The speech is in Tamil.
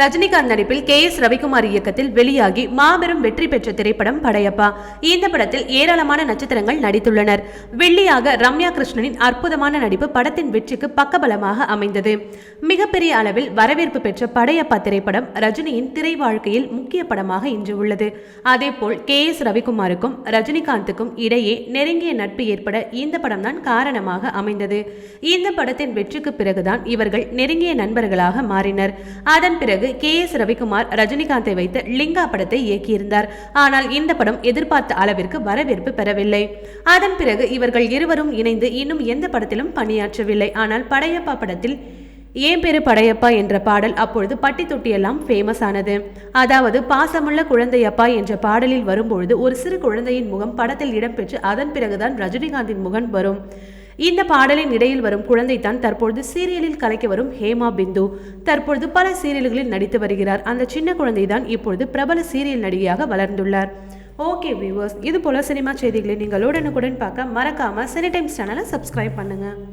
ரஜினிகாந்த் நடிப்பில் கே எஸ் ரவிக்குமார் இயக்கத்தில் வெளியாகி மாபெரும் வெற்றி பெற்ற திரைப்படம் படையப்பா. இந்த படத்தில் ஏராளமான நட்சத்திரங்கள் நடித்துள்ளனர். வெள்ளியாக ரம்யா கிருஷ்ணனின் அற்புதமான நடிப்பு படத்தின் வெற்றிக்கு பக்கபலமாக அமைந்தது. மிகப்பெரிய அளவில் வரவேற்பு பெற்ற படையப்பா திரைப்படம் ரஜினியின் திரை வாழ்க்கையில் முக்கிய படமாக இன்று உள்ளது. அதேபோல் கே எஸ் ரவிக்குமாருக்கும் ரஜினிகாந்துக்கும் இடையே நெருங்கிய நட்பு ஏற்பட இந்த படம்தான் காரணமாக அமைந்தது. இந்த படத்தின் வெற்றிக்கு பிறகுதான் இவர்கள் நெருங்கிய நண்பர்களாக மாறினர். அதன் பிறகு கே எஸ் ரவிக்குமார் ரஜினிகாந்தை வைத்து லிங்கா படத்தை இயக்கியிருந்தார். ஆனால் இந்த படம் எதிர்பார்த்த அளவிற்கு வரவேற்பு பெறவில்லை. அதன் பிறகு இவர்கள் இருவரும் இணைந்து இன்னும் எந்த படத்திலும் பணியாற்றவில்லை. ஆனால் படையப்பா படத்தில் ஏன் பேரு படையப்பா என்ற பாடல் அப்பொழுது பட்டி தொட்டியெல்லாம் ஃபேமஸ் ஆனது. அதாவது பாசமுள்ள குழந்தையப்பா என்ற பாடலில் வரும்பொழுது ஒரு சிறு குழந்தையின் முகம் படத்தில் இடம்பெற்று அதன் பிறகுதான் ரஜினிகாந்தின் முகம் வரும். இந்த பாடலின் இடையில் வரும் குழந்தை தான் தற்பொழுது சீரியலில் கலைக்க வரும் ஹேமா பிந்து. தற்பொழுது பல சீரியல்களில் நடித்து வருகிறார். அந்த சின்ன குழந்தை தான் இப்பொழுது பிரபல சீரியல் நடிகையாக வளர்ந்துள்ளார். ஓகே வியூவர்ஸ் இது போல சினிமா செய்திகளை நீங்கள் உடனுக்குடன் பார்க்க மறக்காம சினி டைம்ஸ் சேனலை சப்ஸ்கிரைப் பண்ணுங்க.